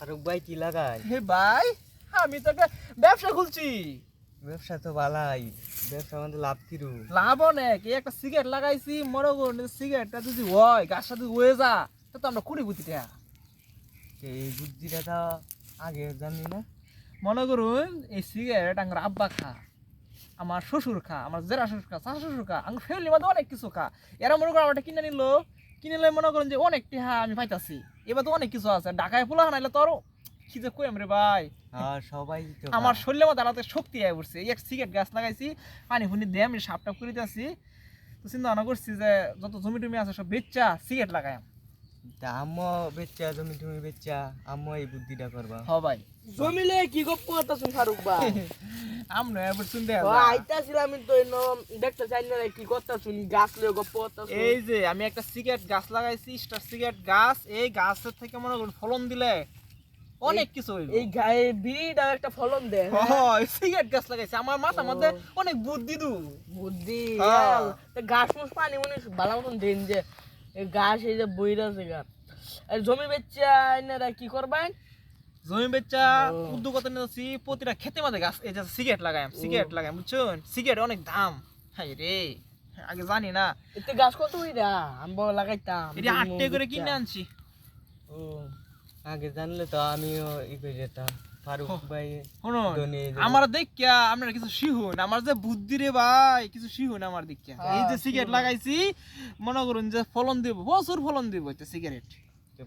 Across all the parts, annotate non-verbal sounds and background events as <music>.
ফারুক ভাই কি লাগাই? হে ভাই আমি তো একটা ব্যবসা খুলছি। ব্যবসা তো ভালাই ব্যবসা আমাদের লাভ কিরু? লাভ অনেক এই একটা সিগারেট লাগাইছি মনে করুন সিগারেটটা যদি হয় গাছটা যদি হয়ে যা তা তো আমরা কুড়ি গুতিটা এই বুদ্ধিটা তো আগে জানি না। মনে করুন এই সিগারেট আমার আব্বা খা আমার শ্বশুর খা আমার জেরা শ্বশুর খা চাষা শ্বশুর খা আমার ফ্যামিলির মধ্যে অনেক কিছু খা। এরা মনে করুন আমারটা কিনে নিল কিনে নিলে মনে করেন যে অনেক টিহা আমি পাইতাছি। এবার তো অনেক কিছু আছে। ঢাকায় ফুলা হানাইলে তো আরও কি যে কই রে ভাই? আর সবাই <laughs> আমার খায়। শরীরের মধ্যে আলাদা শক্তি আয় পড়ছে এক সিগারেট গাছ লাগাইছি পানি ফুনি দিয়ে আমি সাপটাপ করে দিয়েছি তো চিন্তা ভাবনা করছি যে যত জমি টমি আছে সব বেচ্চা সিগারেট লাগাই তা আম্মু বেচ্চা জমি টমি বেচ্চা আম্মু এই বুদ্ধিটা করবা। হ ভাই। জমিলে কি গপ্প করতেছেন ফারুক ভাই? <laughs> আমরা এবার শুনতে আইতাছিলাম তো দেখতে চাই না কি করতেছুন গাছ লিয়ে গপ্প করতেছুন এই যে আমি একটা সিগারেট গাছ লাগাইছি স্টার সিগারেট গাছ এই গাছের থেকে মনে করুন ফলন দিলে অনেক কিছু হইব এই গায়ে বিড়িটা একটা ফলন দেয় হ্যাঁ? সিগারেট গাছ লাগাইছি আমার মাথার মধ্যে অনেক বুদ্ধি দু। বুদ্ধি হ্যাঁ। গাছ মুছ পানি মনে ভালো মতন দিন যে এই গাছ এই যে বইরা আছে গাছ জমি বেচছে এনারা কি করবেন? জমি বেচা উদ্যোগতা নিয়েছি প্রতিটা খেতে মাঝে গাছ এই যে সিগারেট সিগারেট বুঝছেন? সিগারেট অনেক দাম। হাই রে আগে জানি না। এতে গাছ কত হইরা? আমি বড় লাগাইতাম এটা করে কিনে আনছি। ও, আগে জানলে তো আমিও ই করে যেতাম। ফারুক ভাই আমার দেখিয়া আপনারা কিছু শিহুন আমার যে বুদ্ধি রে ভাই কিছু শিহুন আমার দেখিয়া। এই যে হ্যাঁ, সিগারেট লাগাইছি মনে করুন যে ফলন দিব প্রচুর ফলন দিব সিগারেট।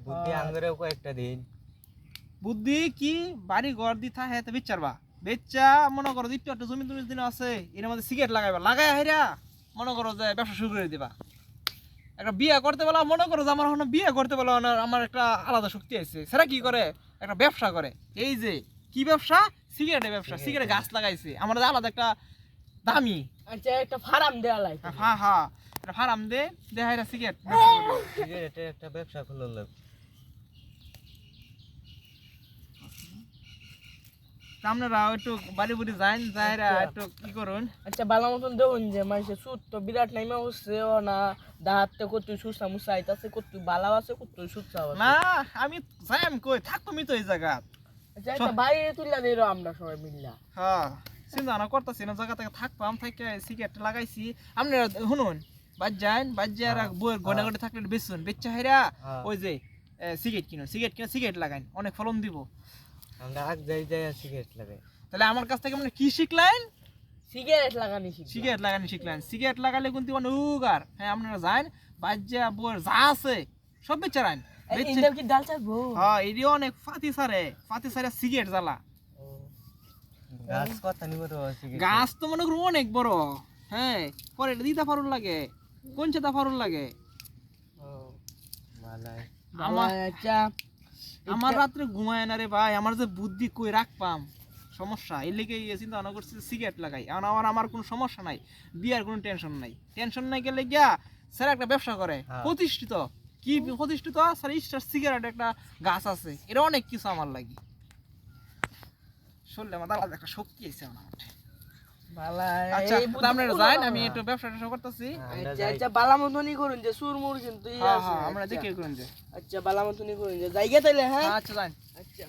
বুদ্ধি হ্যাঁ। আঙ্গরেও কয়েকটা দিন। বুদ্ধি কি? বাড়ি ঘর দি থা হেতে বিচারবা বেচা মনে করো একটু একটা জমি তুমি দিন আছে এর মধ্যে সিগারেট লাগাইবা। লাগাই হাইরা মনে করো যে ব্যবসা শুরু করে দিবা। একটা বিয়ে করতে বলা মনে করো যে আমার এখন বিয়ে করতে বলা আমার একটা আলাদা শক্তি আছে। সেটা কি করে? একটা ব্যবসা করে। এই যে কি ব্যবসা? সিগারেটের ব্যবসা। সিগারেট গাছ লাগাইছে। আমার আলাদা একটা দামি। আচ্ছা একটা ফার্ম দেওয়া লাগে হ্যাঁ হ্যাঁ একটা ফার্ম দে দেখাইরা সিগারেট। সিগারেটের একটা ব্যবসা খুলে লোক আপনারা একটু বাড়ি বুড়ি যান যাইরা একটু কি করুন। আচ্ছা ভালো মতন দেখুন যে মানুষের সুদ তো বিরাট নাইমা হচ্ছে ও না কত সুসা মুসা আইতাছে কত ভালো আছে কত সুসা না আমি যাইম কই থাকতো মি তো এই জায়গা। আচ্ছা দিল আমরা সবাই মিললা। হ্যাঁ চিন্তা না করতেছি না জায়গা থেকে থাকবাম থেকে সিগারেট লাগাইছি। আপনারা শুনুন বাদ যান বাদ যায় আর বইয়ের গনে গনে থাকলে বেচুন বেচা হেরা হ্যাঁ। ওই যে সিগারেট কিনুন সিগারেট কিনে সিগারেট লাগাইন অনেক ফলন দিব। আমরা আগ যাই যাই সিগারেট লাগে তাহলে আমার কাছ থেকে মানে কি শিখলেন? সিগারেট লাগানি সিগারেট লাগানি শিখলেন। সিগারেট লাগালে কিন্তু মানে উগার। হ্যাঁ আপনারা যান বাজ্যা যা আছে সব বেচারান হ্যাঁ অনেক ফাতি সারে। ফাতি সারে সিগারেট জ্বালা। গাছ কথা নিব তো গাছ তো মনে করো অনেক বড়। হ্যাঁ পরে দিদা ফারুন লাগে। কোন চেতা ফারুন লাগে? আমার আমার রাত্রে ঘুমায় না রে ভাই আমার যে বুদ্ধি কই রাখপাম সমস্যা এই লেগে এই চিন্তা ভাবনা করছি সিগারেট লাগাই। এখন আমার আমার কোনো সমস্যা নাই বিয়ার কোনো টেনশন নাই। টেনশন নাই গেলে গিয়া স্যার একটা ব্যবসা করে হ্যাঁ। প্রতিষ্ঠিত। কি প্রতিষ্ঠিত? স্যার স্টার সিগারেট একটা গাছ আছে এটা অনেক কিছু আমার লাগে। শুনলে আমার আলাদা একটা শক্তি আছে আমার আচ্ছা আমি। একটু ব্যবসা করতেছি। আচ্ছা আচ্ছা বালা মতনই করুন যে সুর মুর কিন্তু ই হ্যাঁ আছে, হ্যাঁ আমরা আচ্ছা। দেখে করুন যে। আচ্ছা বালা মতনই করুন যে জায়গা তাইলে হ্যাঁ? আচ্ছা আচ্ছা